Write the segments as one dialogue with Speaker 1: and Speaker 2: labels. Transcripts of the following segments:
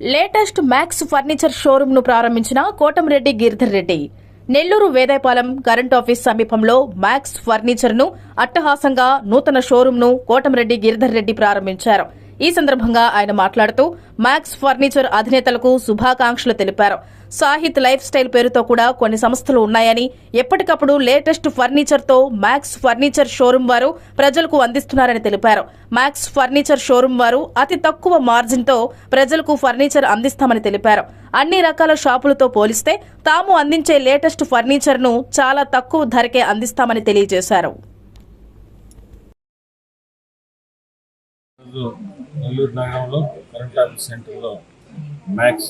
Speaker 1: Latest max Furniture షోరూమ్ను ప్రారంభించిన Kotamreddy Giridhar Reddy. Nellore Vedayapalem current office సమీపంలో మ్యాక్స్ ఫర్నిచర్ను అట్టహాసంగా నూతన షోరూమ్ను కోటంరెడ్డి గిరిధర్ రెడ్డి ప్రారంభించారు. ఈ సందర్భంగా ఆయన మాట్లాడుతూ మ్యాక్స్ ఫర్నిచర్ అధినేతలకు శుభాకాంక్షలు తెలిపారు. సాహిత్ లైఫ్ స్టైల్ పేరుతో కూడా కొన్ని సంస్థలు ఉన్నాయని ఎప్పటికప్పుడు లేటెస్ట్ ఫర్నిచర్తో మ్యాక్స్ ఫర్నిచర్ షోరూం వారు ప్రజలకు అందిస్తున్నారని తెలిపారు. మ్యాక్స్ ఫర్నిచర్ షోరూం వారు అతి తక్కువ మార్జిన్తో ప్రజలకు ఫర్నిచర్ అందిస్తామని తెలిపారు. అన్ని రకాల షాపులతో పోలిస్తే తాము అందించే లేటెస్ట్ ఫర్నిచర్ను చాలా తక్కువ ధరకే అందిస్తామని తెలియజేశారు.
Speaker 2: ఈరోజు నెల్లూరు నగరంలో కరెంట్ ఆఫీస్ సెంటర్లో మ్యాక్స్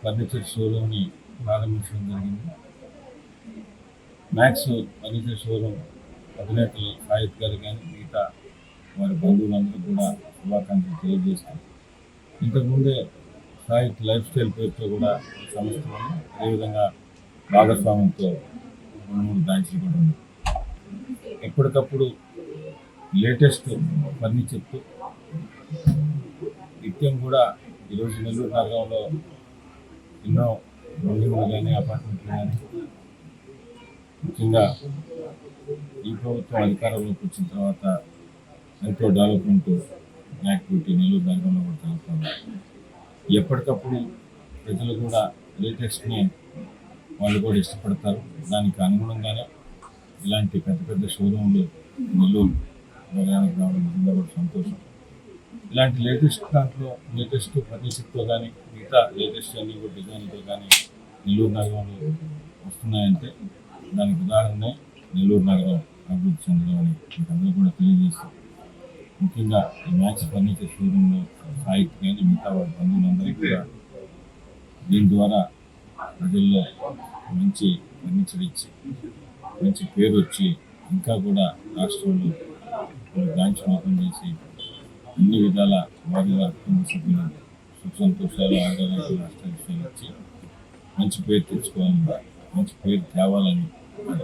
Speaker 2: ఫర్నిచర్ షోరూమ్ని ప్రారంభించడం జరిగింది. మ్యాక్స్ ఫర్నిచర్ షోరూమ్ అధినేతలు సాహిత్ గారు కానీ మిగతా వారి బంధువులందరూ కూడా శుభాకాంక్షలు తెలియజేస్తూ ఇంతకుముందే సాహిత్ లైఫ్ స్టైల్ పేరుతో కూడా ఈ సంస్థలను అదేవిధంగా భాగస్వామ్యంతో రెండు మూడు బ్రాంచ్లు కూడా ఉంది ఎప్పటికప్పుడు లేటెస్ట్ ఫర్నిచర్తో నిత్యం కూడా ఈరోజు నెల్లూరు నగరంలో ఎన్నో బిల్డింగ్లు కానీ అపార్ట్మెంట్లు కానీ ముఖ్యంగా ఈ ప్రభుత్వం అధికారంలోకి వచ్చిన తర్వాత ఎంతో డెవలప్మెంట్ యాక్టివిటీ నెల్లూరు నగరంలో కూడా జరుగుతుంది ఎప్పటికప్పుడు ప్రజలు కూడా లేటెస్ట్ని వాళ్ళు కూడా ఇష్టపడతారు. దానికి అనుగుణంగానే ఇలాంటి పెద్ద పెద్ద షోరూమ్లు నెల్లూరు నగరానికి రావడం కూడా సంతోషం. ఇలాంటి లేటెస్ట్ దాంట్లో లేటెస్ట్ ఫర్నిచర్తో కానీ మిగతా లేటెస్ట్ అన్ని కూడా డిజైన్తో కానీ నెల్లూరు నగరంలో వస్తున్నాయంటే దానికి ఉదాహరణ నెల్లూరు నగరం అభివృద్ధి చెందడం అని అందరూ కూడా తెలియజేస్తాం ముఖ్యంగా ఈ మ్యాక్స్ ఫర్నిచర్ షోరూంలో సాహిత్య కానీ మిగతా వాళ్ళ బంధువులందరికీ కూడా దీని ద్వారా ప్రజల్లో మంచి ఫర్నిచర్ ఇచ్చి మంచి పేరు వచ్చి ఇంకా కూడా రాష్ట్రంలో కొన్ని బ్రాంచ్లు ఓపెన్ చేసి అన్ని విధాల వారి వారి కుటుంబ సభ్యులు సుఖ సంతోషాలు ఆరోగ్యాలు నష్టాలు ఇచ్చి మంచి పేరు తెచ్చుకోవాలని మంచి పేరు తేవాలని ఆ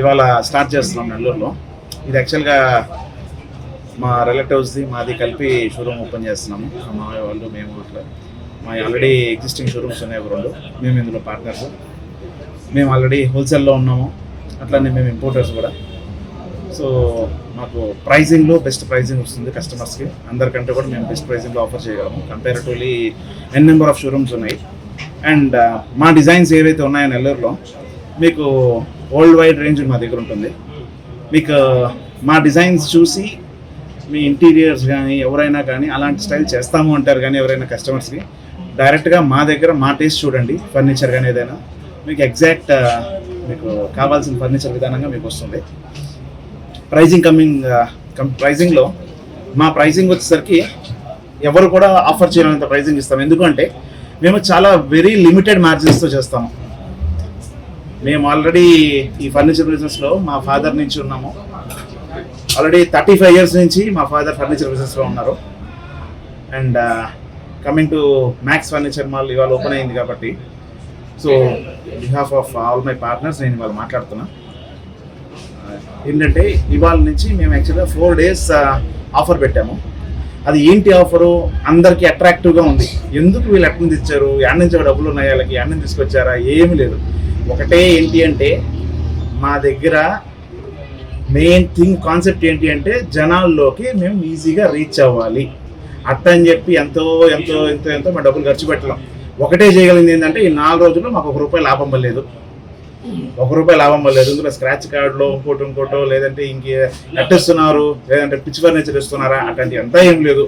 Speaker 3: ఇవాళ స్టార్ట్ చేస్తున్నాం నెల్లూరులో. ఇది యాక్చువల్గా మా రిలేటివ్స్ది మాది కలిపి షోరూమ్ ఓపెన్ చేస్తున్నాము. మా మామయ్య వాళ్ళు మేము అట్లా. మా ఆల్రెడీ ఎగ్జిస్టింగ్ షోరూమ్స్ ఉన్నాయి ఒక రెండు. మేము ఇందులో పార్ట్నర్స్ మేము ఆల్రెడీ హోల్సేల్లో ఉన్నాము. అట్లనే మేము ఇంపోర్టర్స్ కూడా. సో మాకు ప్రైజింగ్లో బెస్ట్ ప్రైజింగ్ వస్తుంది కస్టమర్స్కి. అందరికంటే కూడా మేము బెస్ట్ ప్రైజింగ్లో ఆఫర్ చేయగలము comparatively n number of showrooms ఉన్నాయి. అండ్ మా డిజైన్స్ ఏవైతే ఉన్నాయో నెల్లూరులో మీకు వరల్డ్ వైడ్ రేంజ్ మా దగ్గర ఉంటుంది. మీకు మా డిజైన్స్ చూసి మీ ఇంటీరియర్స్ కానీ ఎవరైనా కానీ అలాంటి స్టైల్ చేస్తాము అంటారు కానీ ఎవరైనా కస్టమర్స్కి డైరెక్ట్గా మా దగ్గర మా టేస్ట్ చూడండి ఫర్నిచర్ కానీ ఏదైనా. మీకు ఎగ్జాక్ట్ మీకు కావాల్సిన ఫర్నిచర్ విధానంగా మీకు వస్తుంది. ప్రైజింగ్ కమింగ్ ప్రైజింగ్లో మా ప్రైజింగ్ వచ్చేసరికి ఎవరు కూడా ఆఫర్ చేయాలంత ప్రైజింగ్ ఇస్తాం. ఎందుకంటే మేము చాలా వెరీ లిమిటెడ్ మార్జిన్స్తో చేస్తాము. మేము ఆల్రెడీ ఈ ఫర్నిచర్ బిజినెస్లో మా ఫాదర్ నుంచి ఉన్నాము. ఆల్రెడీ థర్టీ ఫైవ్ ఇయర్స్ నుంచి మా ఫాదర్ ఫర్నిచర్ బిజినెస్లో ఉన్నారు. And coming to Max Furniture mall ఇవాళ ఓపెన్ అయింది కాబట్టి. So behalf of all my partners నేను ఇవాళ మాట్లాడుతున్నాను ఏంటంటే ఇవాళ నుంచి మేము యాక్చువల్గా ఫోర్ డేస్ ఆఫర్ పెట్టాము. అది ఏంటి ఆఫరు అందరికీ అట్రాక్టివ్గా ఉంది. ఎందుకు వీళ్ళు ఎక్కడ నుంచి ఇచ్చారు ఎక్కడి నుంచి డబ్బులు ఉన్నాయి? వాళ్ళకి ఎక్కడి నుంచి తీసుకొచ్చారా? ఏమీ లేదు. ఒకటే ఏంటి అంటే మా దగ్గర మెయిన్ థింగ్ కాన్సెప్ట్ ఏంటి అంటే జనాల్లోకి మేము ఈజీగా రీచ్ అవ్వాలి. అట్ట అని చెప్పి ఎంతో ఎంతో ఎంతో ఎంతో మా డబ్బులు ఖర్చు పెట్టలేం. ఒకటే చేయగలిగింది ఏంటంటే ఈ నాలుగు రోజుల్లో మాకు ఒక రూపాయి లాభం పడలేదు ఒక రూపాయి లాభం పడలేదు ఇందులో స్క్రాచ్ కార్డులో ఇంకోటి ఇంకోటో లేదంటే ఇంకే కట్టిస్తున్నారు లేదంటే పిచ్ ఫర్నిచర్ ఇస్తున్నారా అట్లాంటి అంతా ఏం లేదు.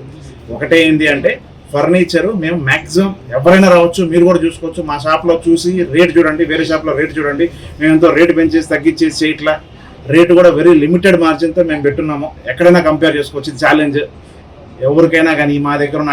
Speaker 3: ఒకటే ఏంటి అంటే ఫర్నిచర్ మేము మ్యాక్సిమం ఎవరైనా రావచ్చు మీరు కూడా చూసుకోవచ్చు. మా షాప్లో చూసి రేట్ చూడండి వేరే షాప్లో రేట్ చూడండి. మేము ఎంతో రేటు పెంచేసి తగ్గించేసి చేయట్లా. రేటు కూడా వెరీ లిమిటెడ్ మార్జిన్తో మేము పెట్టున్నాము. ఎక్కడైనా కంపేర్ చేసుకోవచ్చు. ఛాలెంజ్ ఎవరికైనా కానీ మా దగ్గర ఉన్న